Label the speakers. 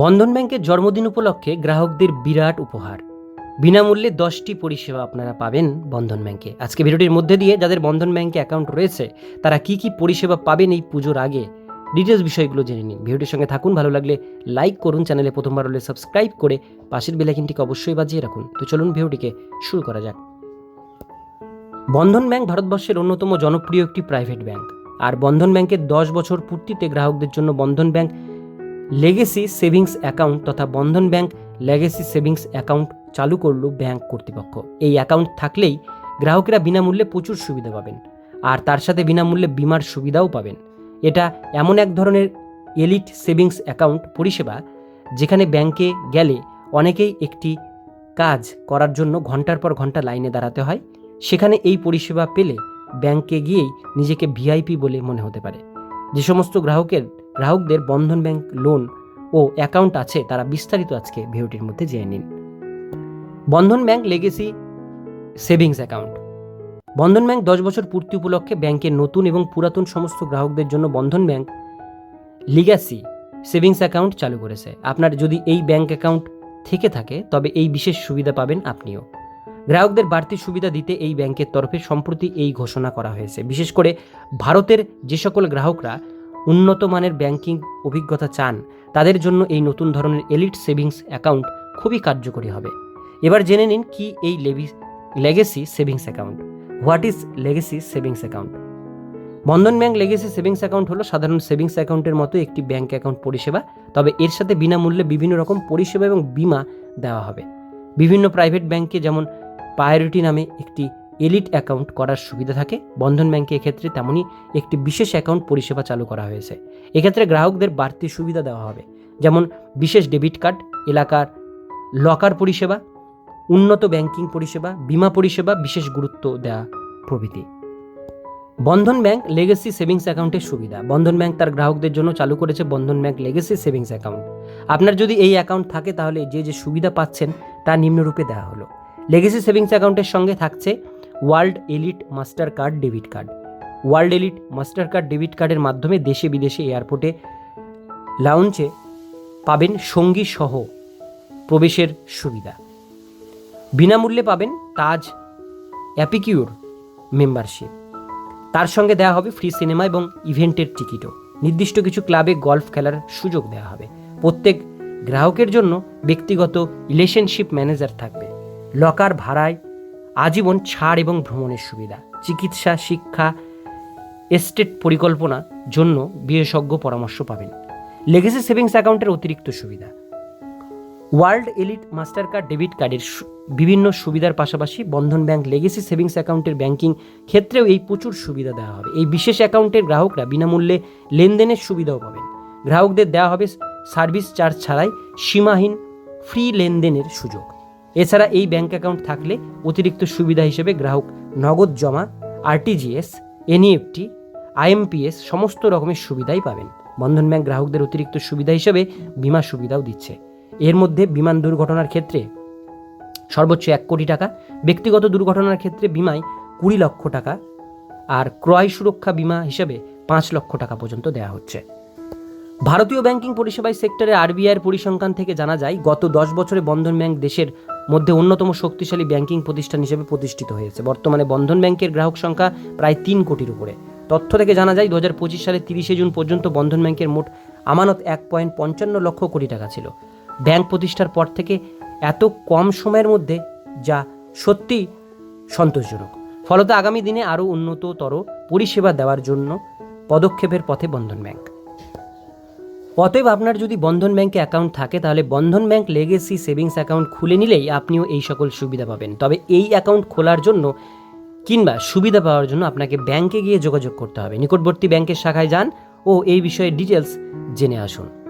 Speaker 1: বন্ধন ব্যাংকের জন্মদিন উপলক্ষে গ্রাহকদের বিরাট উপহার। বিনামূল্যে দশটি পরিষেবা আপনারা পাবেন বন্ধন ব্যাংকে। আজকে ভিডিওটির মধ্যে দিয়ে যাদের বন্ধন ব্যাংকে অ্যাকাউন্ট রয়েছে, তারা কি কি পরিষেবা পাবেন এই পুজোর আগে ডিটেলস বিষয়গুলো জেনে নিন। ভিডিওটির সঙ্গে থাকুন, ভালো লাগলে লাইক করুন, চ্যানেলে প্রথমবার হলে সাবস্ক্রাইব করে পাশের বেলাইকিনটিকে অবশ্যই বাজিয়ে রাখুন। তো চলুন ভিডিওটিকে শুরু করা যাক। বন্ধন ব্যাংক ভারতবর্ষের অন্যতম জনপ্রিয় একটি প্রাইভেট ব্যাংক। আর বন্ধন ব্যাংকের দশ বছর পূর্তিতে গ্রাহকদের জন্য Bandhan bank legacy savings account তথা Bandhan bank legacy savings account চালু করল ব্যাংক কর্তৃপক্ষ। এই অ্যাকাউন্ট থাকলেই গ্রাহকেরা বিনামূল্যে প্রচুর সুবিধা পাবেন আর তার সাথে বিনামূল্যে বিমার সুবিধাও পাবেন। এটা এমন এক ধরনের এলিট সেভিংস অ্যাকাউন্ট পরিষেবা যেখানে ব্যাংকে গেলে অনেকেই একটি কাজ করার জন্য ঘণ্টার পর ঘণ্টা লাইনে দাঁড়াতে হয়। সেখানে এই পরিষেবা পেলে ব্যাংকে গিয়েই নিজেকে ভিআইপি বলে মনে হতে পারে। যে সমস্ত গ্রাহকের গ্রাহকদের বন্ধন ব্যাংক লোন ও অ্যাকাউন্ট আছে, তারা বিস্তারিত আজকে ভিডিওটির মধ্যে জেনে নিন। Bandhan bank legacy savings account. Bandhan bank দশ বছর পূর্তি উপলক্ষে ব্যাংকের নতুন এবং পুরাতন সমস্ত গ্রাহকদের জন্য Bandhan bank legacy savings account চালু করেছে। আপনার যদি এই ব্যাংক অ্যাকাউন্ট থেকে থাকে, তবে এই বিশেষ সুবিধা পাবেন আপনিও। গ্রাহকদের বাড়তি সুবিধা দিতে এই ব্যাংকের তরফে সম্প্রতি এই ঘোষণা করা হয়েছে। বিশেষ করে ভারতের যে সকল গ্রাহকরা উন্নত মানের ব্যাংকিং অভিজ্ঞতা চান, তাদের জন্য এই নতুন ধরনের এলিট সেভিংস অ্যাকাউন্ট খুবই কার্যকরী হবে। এবার জেনে নিন কি এই Levy legacy savings account what is legacy savings account Bandhan bank legacy savings account হলো সাধারণ সেভিংস অ্যাকাউন্টের মতো একটি ব্যাংক অ্যাকাউন্ট পরিষেবা, তবে এর সাথে বিনামূল্যে বিভিন্ন রকম পরিষেবা এবং বিমা দেওয়া হবে। বিভিন্ন প্রাইভেট ব্যাংকে যেমন প্রায়োরিটি নামে একটি এলিট অ্যাকাউন্ট করার সুবিধা থাকে। বন্ধন ব্যাংকে এক্ষেত্রে তেমনই একটি বিশেষ অ্যাকাউন্ট পরিষেবা চালু করা হয়েছে। এক্ষেত্রে গ্রাহকদের বাড়তি সুবিধা দেওয়া হবে। যেমন বিশেষ ডেবিট কার্ড, এলাকার লকার পরিষেবা, উন্নত ব্যাংকিং পরিষেবা, বিমা পরিষেবা বিশেষ গুরুত্ব দেওয়া প্রভৃতি। বন্ধন ব্যাংক লেগেসি সেভিংস অ্যাকাউন্টের সুবিধা। বন্ধন ব্যাংক তার গ্রাহকদের জন্য চালু করেছে Bandhan bank legacy savings account. আপনার যদি এই অ্যাকাউন্ট থাকে তাহলে যে যে সুবিধা পাচ্ছেন তা নিম্নরূপে দেওয়া হলো। লেগেসি সেভিংস অ্যাকাউন্টের সঙ্গে থাকছে world elite master card debit card. World elite master card debit কার্ডের মাধ্যমে দেশে বিদেশে এয়ারপোর্টে লাউঞ্চে পাবেন সঙ্গী সহ প্রবেশের সুবিধা। বিনামূল্যে পাবেন তাজ অ্যাপিকিউর মেম্বারশিপ। তার সঙ্গে দেওয়া হবে ফ্রি সিনেমা এবং ইভেন্টের টিকিটও। নির্দিষ্ট কিছু ক্লাবে গল্ফ খেলার সুযোগ দেওয়া হবে। প্রত্যেক গ্রাহকের জন্য ব্যক্তিগত রিলেশনশিপ ম্যানেজার থাকবে। লকার ভাড়ায় আজীবন ছাড় এবং ভ্রমণের সুবিধা, চিকিৎসা, শিক্ষা এস্টেট পরিকল্পনা জন্য বিশেষজ্ঞ পরামর্শ পাবেন। লেগেসি সেভিংস অ্যাকাউন্টের অতিরিক্ত সুবিধা। World elite master card debit কার্ডের বিভিন্ন সুবিধার পাশাপাশি বন্ধন ব্যাংক লেগেসি সেভিংস অ্যাকাউন্টের ব্যাংকিং ক্ষেত্রেও এই প্রচুর সুবিধা দেওয়া হবে। এই বিশেষ অ্যাকাউন্টের গ্রাহকরা বিনামূল্যে লেনদেনের সুবিধাও পাবেন। গ্রাহকদের দেওয়া হবে সার্ভিস চার্জ ছাড়াই সীমাহীন ফ্রি লেনদেনের সুযোগ। এছাড়া এই ব্যাংক অ্যাকাউন্ট থাকলে অতিরিক্ত সুবিধা হিসেবে গ্রাহক নগদ জমা আরটিজিএস এনইএফটি আইএমপিএস সমস্ত রকমের সুবিধাই পাবেন। বন্ধন ব্যাংক গ্রাহকদের অতিরিক্ত সুবিধা হিসেবে বিমা সুবিধাও দিচ্ছে। এর মধ্যে বিমান দুর্ঘটনার ক্ষেত্রে সর্বোচ্চ এক কোটি টাকা, ব্যক্তিগত দুর্ঘটনার ক্ষেত্রে বিমায় কুড়ি লক্ষ টাকা আর ক্রয় সুরক্ষা বিমা হিসেবে পাঁচ লক্ষ টাকা পর্যন্ত দেওয়া হচ্ছে। ভারতীয় ব্যাংকিং পরিষেবায় সেক্টরে আরবিআইয়ের পরিসংখ্যান থেকে জানা যায়, গত দশ বছরে বন্ধন ব্যাংক দেশের মধ্যে অন্যতম শক্তিশালী ব্যাংকিং প্রতিষ্ঠান হিসেবে প্রতিষ্ঠিত হয়েছে। বর্তমানে বন্ধন ব্যাংকের গ্রাহক সংখ্যা প্রায় তিন কোটির উপরে। তথ্য থেকে জানা যায় দু হাজার পঁচিশ সালের তিরিশে জুন পর্যন্ত বন্ধন ব্যাংকের মোট আমানত এক পয়েন্ট পঞ্চান্ন লক্ষ কোটি টাকা ছিল। ব্যাংক প্রতিষ্ঠার পর থেকে এত কম সময়ের মধ্যে যা সত্যি সন্তোষজনক। ফলত আগামী দিনে আরও উন্নততর পরিষেবা দেওয়ার জন্য পদক্ষেপের পথে বন্ধন ব্যাংক। অতএব আপনার যদি বন্ধন ব্যাংকে অ্যাকাউন্ট থাকে, তাহলে Bandhan bank legacy savings account খুলে নিলেই আপনিও এই সকল সুবিধা পাবেন। তবে এই অ্যাকাউন্ট খোলার জন্য কিংবা সুবিধা পাওয়ার জন্য আপনাকে ব্যাংকে গিয়ে যোগাযোগ করতে হবে। নিকটবর্তী ব্যাংকের শাখায় যান ও এই বিষয়ে ডিটেলস জেনে আসুন।